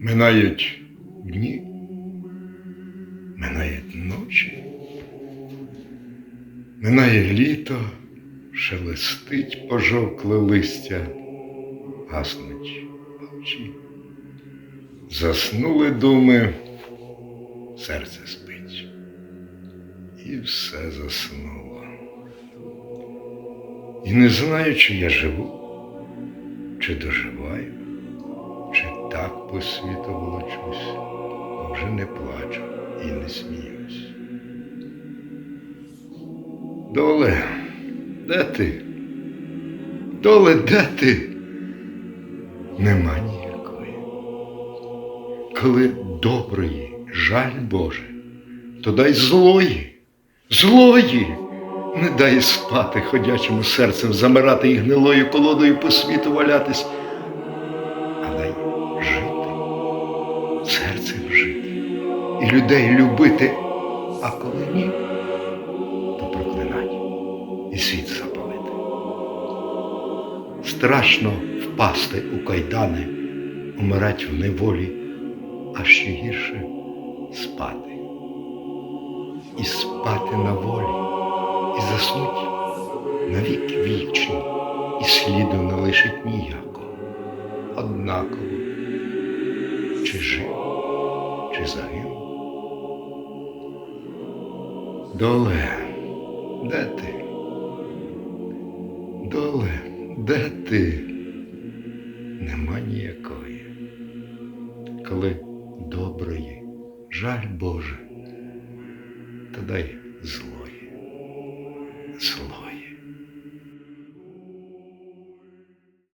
Минають дні, минають ночі, минає літо, шелестить пожовкле листя, гаснуть очі. Заснули думи, серце спить, і все заснуло. І не знаю, чи я живу, чи доживаю, чи так по світу волочусь, а вже не плачу і не сміюсь. Доле, де ти? Доле, де ти? Нема ніякої. Коли доброї, жаль Боже, то дай злої, злої. Не дай спати ходячому серцем, замирати і гнилою колодою по світу валятись, людей любити, а коли ні, то проклинать і світ запалити. Страшно впасти у кайдани, умирать в неволі, а ще гірше спати. І спати на волі і заснуть навік вічні, і сліду не лишить ніякого, однаково, чи жив, чи загинув. Доле, де ти? Доле, де ти? Нема ніякої. Коли доброї, жаль Боже, то дай зло.